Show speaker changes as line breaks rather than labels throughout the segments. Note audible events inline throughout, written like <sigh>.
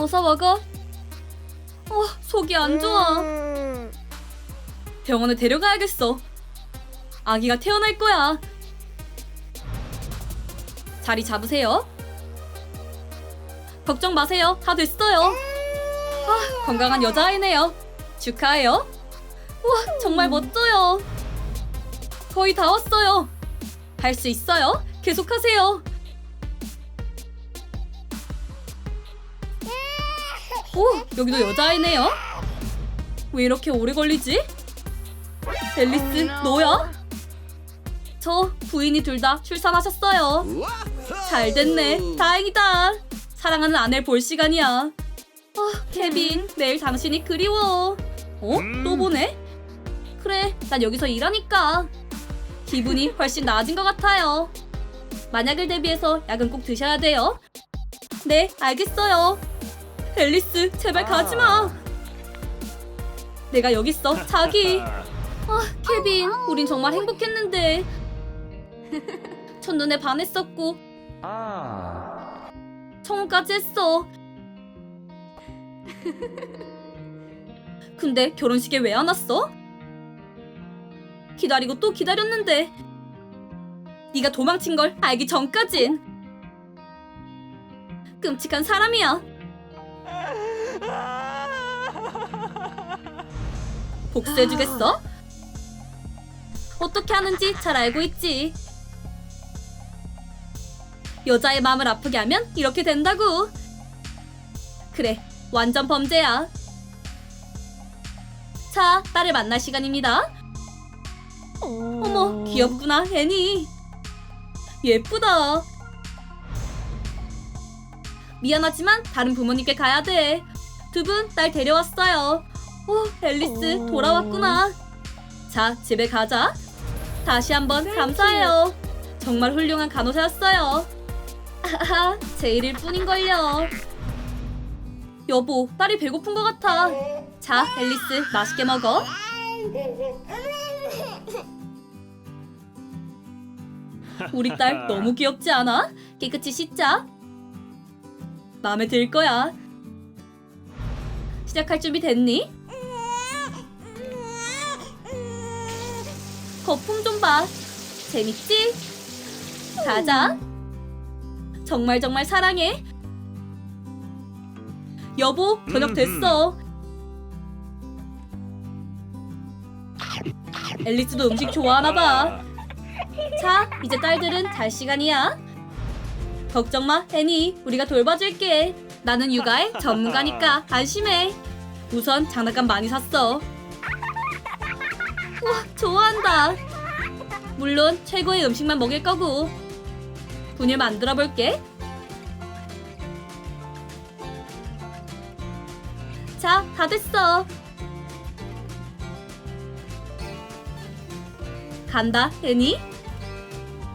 어서 먹어. 어, 속이 안 좋아.
음.
병원에 데려가야겠어. 아기가 태어날 거야. 자리 잡으세요. 걱정 마세요. 다 됐어요. 아, 건강한 여자아이네요. 축하해요. 우와, 정말 멋져요. 거의 다 왔어요. 할 수 있어요. 계속하세요. 오, 여기도 여자아이네요. 왜 이렇게 오래 걸리지? 앨리스, 너야? 저 부인이 둘 다 출산하셨어요. 잘 됐네. 다행이다. 사랑하는 아내를 볼 시간이야. 아, 케빈, 내일 당신이 그리워. 어? 또 보네? 그래, 난 여기서 일하니까. 기분이 훨씬 나아진 것 같아요. 만약을 대비해서 약은 꼭 드셔야 돼요. 네, 알겠어요. 앨리스, 제발 가지 마. 내가 여기 있어, 자기. 아, 케빈, 우린 정말 행복했는데. 첫눈에 반했었고
아.
청혼까지 했어. 근데 결혼식에 왜 안 왔어? 기다리고 또 기다렸는데 네가 도망친 걸 알기 전까진 끔찍한 사람이야. 복수해주겠어? 어떻게 하는지 잘 알고 있지. 여자의 마음을 아프게 하면 이렇게 된다고. 그래, 완전 범죄야. 자, 딸을 만날 시간입니다. 어머, 귀엽구나, 애니. 예쁘다. 미안하지만 다른 부모님께 가야 돼. 두 분 딸 데려왔어요. 오, 앨리스 돌아왔구나. 자, 집에 가자. 다시 한번 감사해요. 정말 훌륭한 간호사였어요. 아하, 제 일일 뿐인걸요. 여보, 딸이 배고픈 것 같아. 자, 앨리스, 맛있게 먹어. 우리 딸 <laughs> 너무 귀엽지 않아? 깨끗이 씻자. 마음에 들 거야. 시작할 준비 됐니? 거품 좀 봐. 재밌지? 가자. 정말 정말 사랑해. 여보, 저녁 됐어. 앨리스도 음식 좋아하나 봐. 자, 이제 딸들은 잘 시간이야. 걱정 마, 애니. 우리가 돌봐줄게. 나는 육아의 전문가니까 안심해. 우선 장난감 많이 샀어. 우와, 좋아한다. 물론 최고의 음식만 먹일 거고. 분유 만들어 볼게. 자, 다 됐어. 간다, 애니.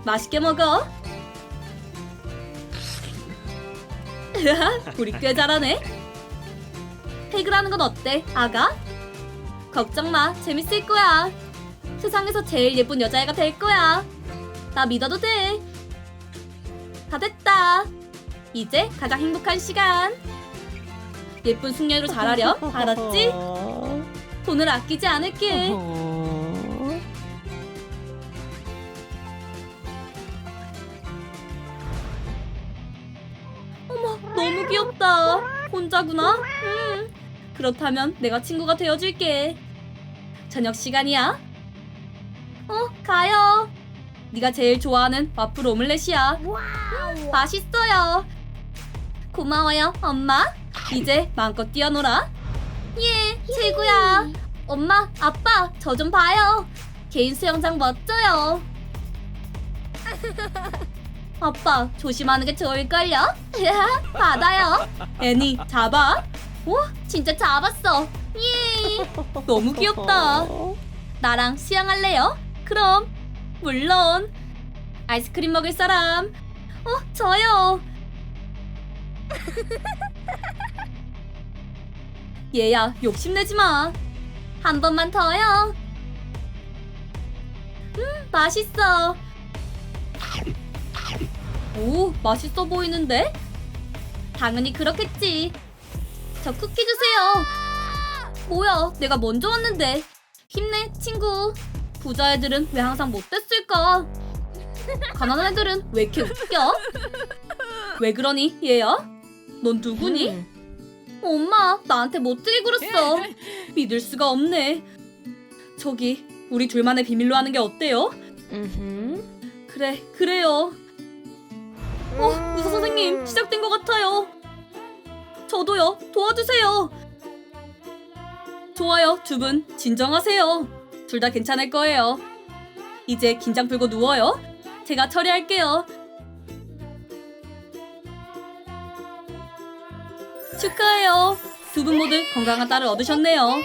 맛있게 먹어. <laughs> 우리 꽤 잘하네. 페그라는 건 어때, 아가? 걱정 마, 재밌을 거야. 세상에서 제일 예쁜 여자애가 될 거야. 나 믿어도 돼. 다 됐다. 이제 가장 행복한 시간. 예쁜 숙녀로 자라렴. 알았지? 돈을 아끼지 않을게. 어머, 너무 귀엽다. 혼자구나? 음. 그렇다면 내가 친구가 되어줄게. 저녁 시간이야. 어, 가요. 네가 제일 좋아하는 와플 오믈렛이야. 음, 맛있어요. 고마워요, 엄마. 이제 마음껏 뛰어놀아. 예, 최고야. 엄마, 아빠, 저 좀 봐요. 개인 수영장 멋져요. <laughs> 아빠, 조심하는 게 좋을걸요? <laughs> 받아요. 애니, 잡아. 오, 진짜 잡았어. 예. 너무 귀엽다. 나랑 수영할래요? 그럼 물론 아이스크림 먹을 사람 어 저요 <laughs> 얘야 욕심내지 마 한 번만 더요 음 맛있어 오 맛있어 보이는데 당연히 그렇겠지 저 쿠키 주세요. 뭐야, 내가 먼저 왔는데. 힘내, 친구. 부자 애들은 왜 항상 못됐을까? 가난한 애들은 왜 이렇게 웃겨? 왜 그러니, 얘야? 넌 누구니? 엄마, 나한테 못되게 굴었어. 믿을 수가 없네. 저기, 우리 둘만의 비밀로 하는 게 어때요? 그래, 그래요. 어, 의사 선생님, 시작된 것 같아요. 저도요, 도와주세요. 좋아요, 두 분, 진정하세요. 둘 다 괜찮을 거예요. 이제 긴장 풀고 누워요. 제가 처리할게요. 축하해요. 두 분 모두 건강한 딸을 얻으셨네요. 어,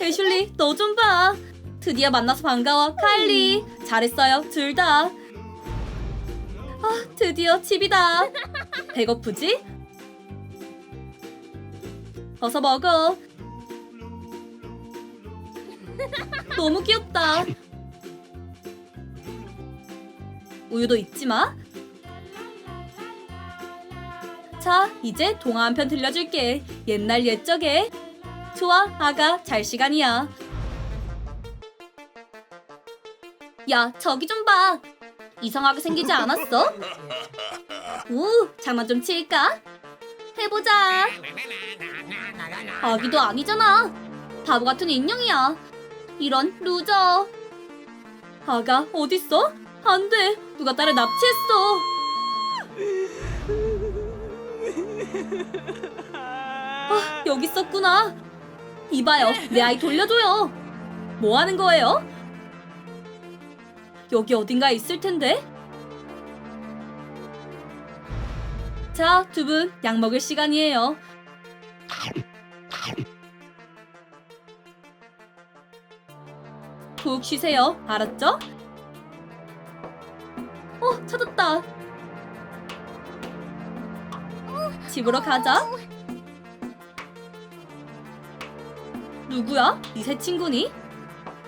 애슐리, 너 좀 봐. 드디어 만나서 반가워, 카일리. 잘했어요, 둘 다. 아, 드디어 집이다. 배고프지? 어서 먹어. 너무 귀엽다. 우유도 잊지 마. 자, 이제 동화 한 편 들려줄게. 옛날 옛적에. 좋아, 아가, 잘 시간이야. 야, 저기 좀 봐. 이상하게 생기지 않았어? 우, 장난 좀 칠까? 해보자. 아기도 아니잖아. 바보 같은 인형이야. 이런 루저. 아가 어딨어? 안 돼. 누가 딸을 납치했어. 아, 여기 있었구나. 이봐요. 내 아이 돌려줘요. 뭐 하는 거예요? 여기 어딘가에 있을 텐데. 자, 두 분 약 먹을 시간이에요. 푹 쉬세요. 알았죠? 어, 찾았다. 집으로 가자. 누구야? 네 새 친구니?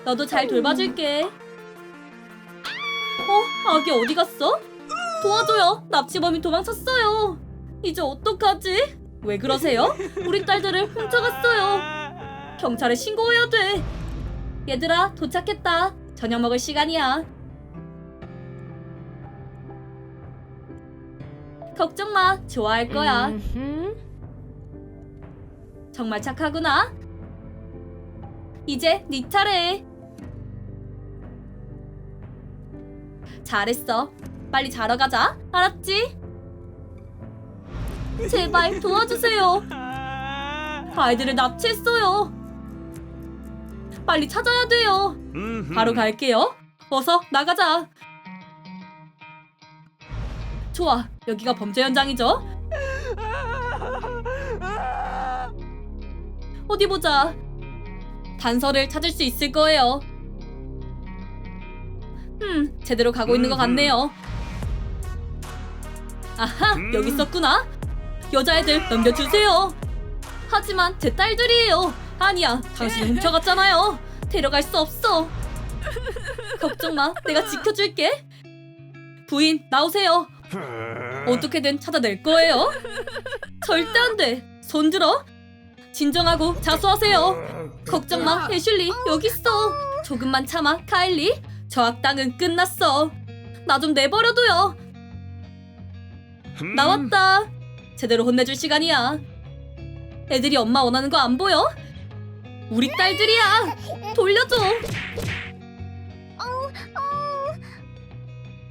너도 잘 돌봐줄게. 어, 아기 어디 갔어? 도와줘요. 납치범이 도망쳤어요. 이제 어떡하지? 왜 그러세요? 우리 딸들을 훔쳐갔어요. 경찰에 신고해야 돼. 얘들아, 도착했다. 저녁 먹을 시간이야. 걱정 마. 좋아할 거야. 정말 착하구나. 이제 네 차례. 잘했어. 빨리 자러 가자. 알았지? 제발 도와주세요. <laughs> 아이들을 납치했어요. 빨리 찾아야 돼요. 바로 갈게요. 어서 나가자. 좋아. 여기가 범죄 현장이죠? 어디 보자. 단서를 찾을 수 있을 거예요. 음, 제대로 가고 있는 것 같네요. 아하, 여기 있었구나. 여자애들 넘겨주세요. 하지만 제 딸들이에요. 아니야, 당신은 훔쳐갔잖아요. 데려갈 수 없어. 걱정 마, 내가 지켜줄게. 부인, 나오세요. 어떻게든 찾아낼 거예요. 절대 안 돼. 손 들어. 진정하고 자수하세요. 걱정 마, 애슐리 여기 있어. 조금만 참아, 카일리. 저 악당은 끝났어. 나 좀 내버려둬요. 나왔다. 제대로 혼내줄 시간이야. 애들이 엄마 원하는 거 안 보여? 우리 딸들이야. 돌려줘.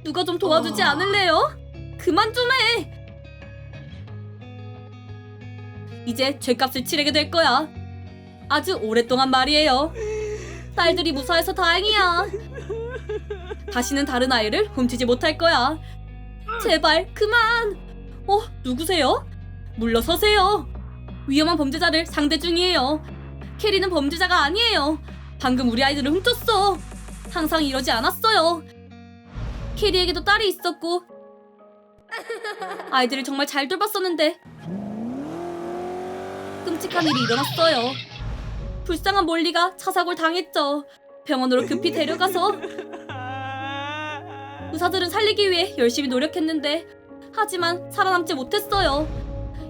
누가 좀 도와주지 않을래요? 그만 좀 해. 이제 죄값을 치르게 될 거야. 아주 오랫동안 말이에요. 딸들이 무사해서 다행이야. 다시는 다른 아이를 훔치지 못할 거야. 제발 그만. 어, 누구세요? 물러서세요. 위험한 범죄자를 상대 중이에요. 캐리는 범죄자가 아니에요. 방금 우리 아이들을 훔쳤어. 항상 이러지 않았어요. 캐리에게도 딸이 있었고 <laughs> 아이들을 정말 잘 돌봤었는데 끔찍한 일이 일어났어요. 불쌍한 몰리가 차 사고를 당했죠. 병원으로 급히 데려가서 의사들은 살리기 위해 열심히 노력했는데 하지만 살아남지 못했어요.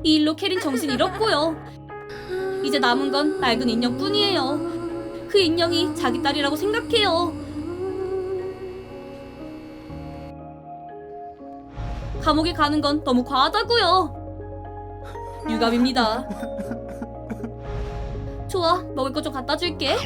이 일로 캐린 정신 잃었고요. 이제 남은 건 낡은 인형뿐이에요. 그 인형이 자기 딸이라고 생각해요. 감옥에 가는 건 너무 과하다고요. 유감입니다. 좋아, 먹을 거좀 갖다 줄게.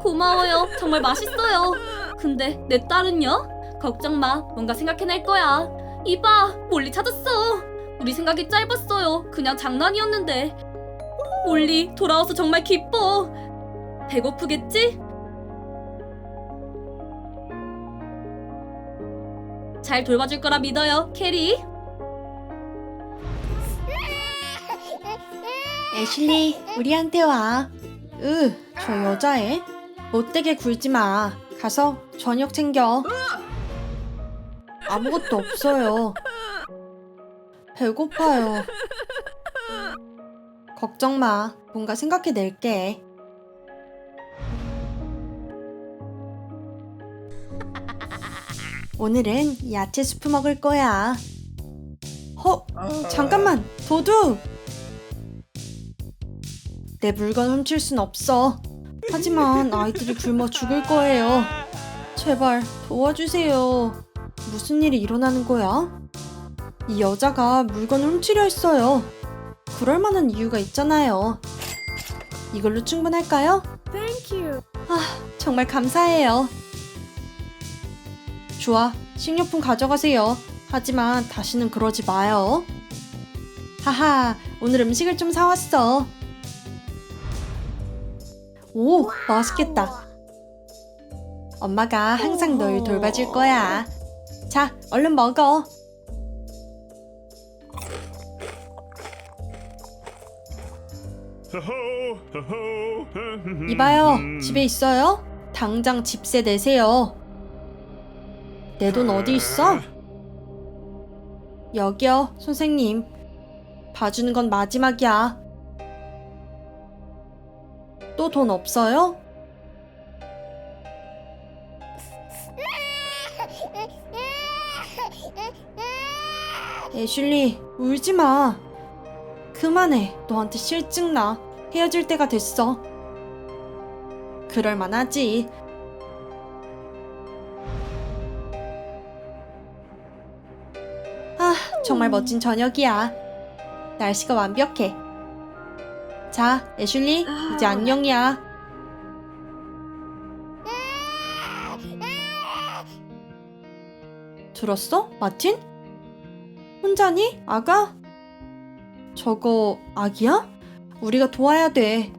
고마워요. 정말 맛있어요. 근데 내 딸은요? 걱정 마. 뭔가 생각해낼 거야. 이봐, 몰리 찾았어. 우리 생각이 짧았어요. 그냥 장난이었는데. 몰리 돌아와서 정말 기뻐. 배고프겠지? 잘 돌봐줄 거라 믿어요, 캐리.
애슐리, 우리한테 와. 으, 저 여자애. 못되게 굴지 마. 가서 저녁 챙겨. 아무것도 없어요. 배고파요. 걱정 마. 뭔가 생각해 낼게. 오늘은 야채 수프 먹을 거야. 허, 잠깐만, 도둑! 내 물건 훔칠 순 없어. 하지만 아이들이 굶어 죽을 거예요. 제발 도와주세요. 무슨 일이 일어나는 거야? 이 여자가 물건을 훔치려 했어요. 그럴 만한 이유가 있잖아요. 이걸로 충분할까요? 아, 정말 감사해요. 좋아, 식료품 가져가세요. 하지만 다시는 그러지 마요. 하하, 오늘 음식을 좀 사왔어. 오, 맛있겠다. 엄마가 항상 널 돌봐줄 거야. 자, 얼른 먹어. 이봐요, 집에 있어요? 당장 집세 내세요. 내 돈 어디 있어? 여기요, 선생님. 봐주는 건 마지막이야. 또 돈 없어요? <laughs> 애슐리, 울지 마. 그만해. 너한테 실증 나. 헤어질 때가 됐어. 그럴 만하지. 아, 정말 멋진 저녁이야. 날씨가 완벽해. 자, 애슐리, 이제 안녕이야. 들었어? 마틴? 혼자니? 아가? 저거 아기야? 우리가 도와야 돼.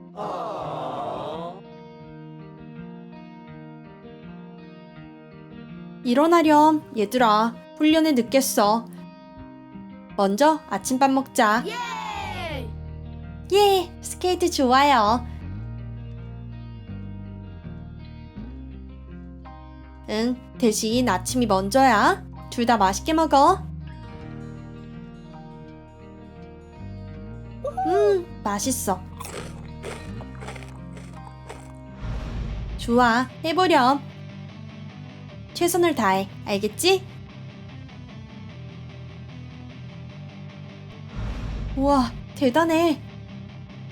일어나렴, 얘들아. 훈련에 늦겠어. 먼저 아침밥 먹자. 예, 스케이트 좋아요. 응, 대신 아침이 먼저야. 둘 다 맛있게 먹어. 맛있어. 좋아, 해보렴. 최선을 다해, 알겠지? 우와, 대단해.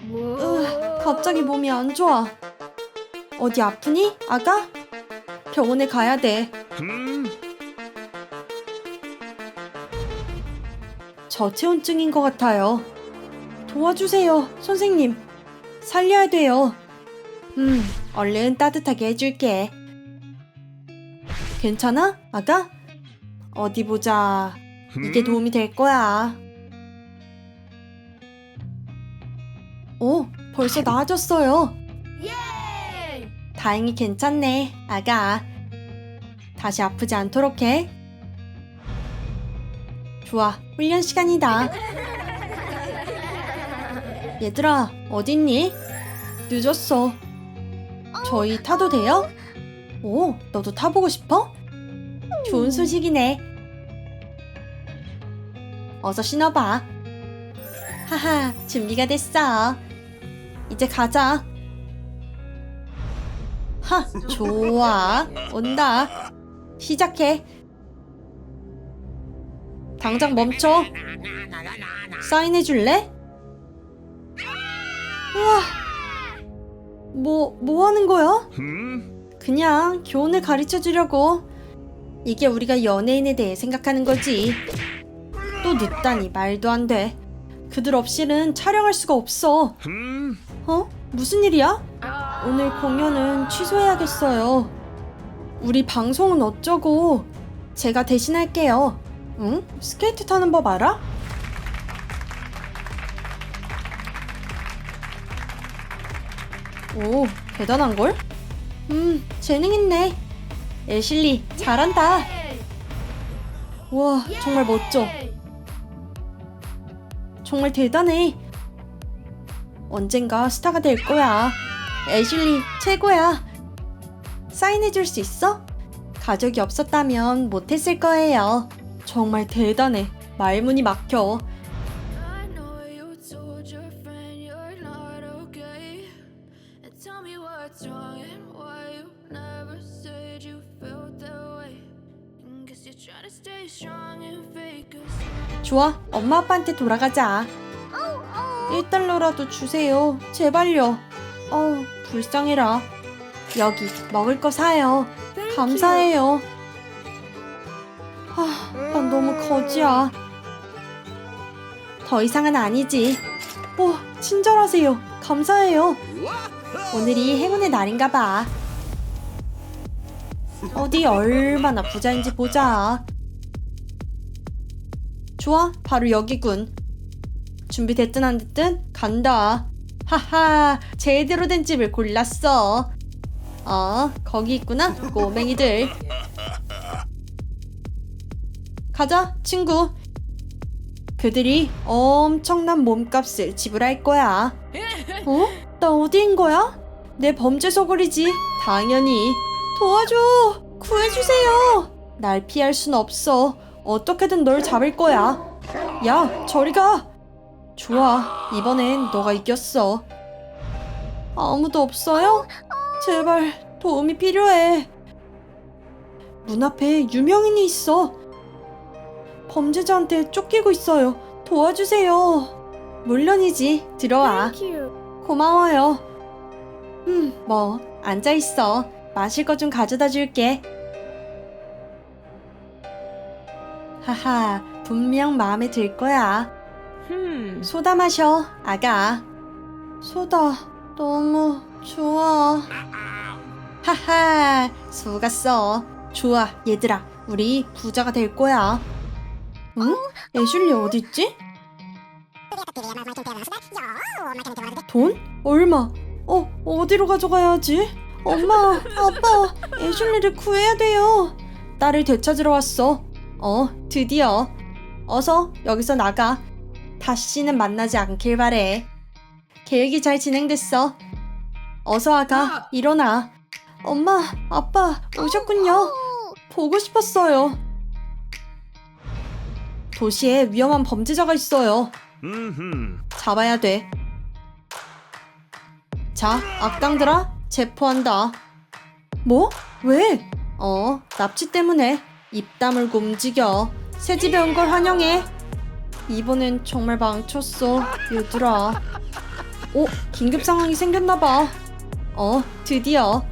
으, 갑자기 몸이 안 좋아. 어디 아프니? 아가? 병원에 가야 돼. 저체온증인 것 같아요. 도와주세요, 선생님. 살려야 돼요. 음, 얼른 따뜻하게 해줄게. 괜찮아, 아가? 어디 보자. 이게 도움이 될 거야. 오, 벌써 나아졌어요. 다행히 괜찮네, 아가. 다시 아프지 않도록 해. 좋아, 훈련 시간이다. <laughs> 얘들아, 어딨니? 늦었어. 저희 타도 돼요? 오, 너도 타보고 싶어? 좋은 소식이네. 어서 신어봐. 하하, 준비가 됐어. 이제 가자. 하, 좋아. 온다. 시작해. 당장 멈춰. 사인해 줄래? 우와. 뭐, 뭐 하는 거야?
음?
그냥 교훈을 가르쳐 주려고. 이게 우리가 연예인에 대해 생각하는 거지. 또 늦다니 말도 안 돼. 그들 없이는 촬영할 수가 없어.
음?
어? 무슨 일이야? 오늘 공연은 취소해야겠어요. 우리 방송은 어쩌고? 제가 대신할게요. 응? 스케이트 타는 법 알아? 오, 대단한걸? 음, 재능 있네. 애실리, 잘한다. 와, 정말 멋져. 정말 대단해. 언젠가 스타가 될 거야. 애슐리 최고야. 사인해줄 수 있어? 가족이 없었다면 못했을 거예요. 정말 대단해. 말문이 막혀. 좋아, 엄마 아빠한테 돌아가자. 1달러라도 주세요. 제발요. 어우, 불쌍해라. 여기 먹을 거 사요. 감사해요. 아, 난 너무 거지야. 더 이상은 아니지. 오, 친절하세요. 감사해요. 오늘이 행운의 날인가 봐. 어디 얼마나 부자인지 보자. 좋아, 바로 여기군. 준비됐든 안 됐든 간다. 하하, 제대로 된 집을 골랐어. 어, 거기 있구나, 꼬맹이들. 가자, 친구. 그들이 엄청난 몸값을 지불할 거야. 어? 나 어디인 거야? 내 범죄 소굴이지. 당연히. 도와줘! 구해주세요! 날 피할 순 없어. 어떻게든 널 잡을 거야. 야, 저리 가! 좋아, 이번엔 너가 이겼어. 아무도 없어요? 제발 도움이 필요해. 문 앞에 유명인이 있어. 범죄자한테 쫓기고 있어요. 도와주세요. 물론이지. 들어와. 고마워요. 음, 뭐 앉아 있어. 마실 거 좀 가져다 줄게. 하하, 분명 마음에 들 거야. 소다 마셔, 아가. 소다, 너무 좋아. 하하, 속았어. 좋아, 얘들아. 우리 부자가 될 거야. 응? 애슐리 어딨지? 돈? 얼마? 어, 어디로 가져가야지? 엄마, 아빠, 애슐리를 구해야 돼요. 딸을 되찾으러 왔어. 어, 드디어. 어서 여기서 나가. 다시는 만나지 않길 바래. 계획이 잘 진행됐어. 어서 아가, 일어나. 엄마, 아빠, 오셨군요. 보고 싶었어요. 도시에 위험한 범죄자가 있어요.
음?
잡아야 돼. 자, 악당들아, 체포한다. 뭐? 왜? 어, 납치 때문에 입 다물고 움직여. 새 집에 온 걸 환영해. 이번엔 정말 망쳤어, 얘들아. 어, 긴급 상황이 생겼나 봐. 어, 드디어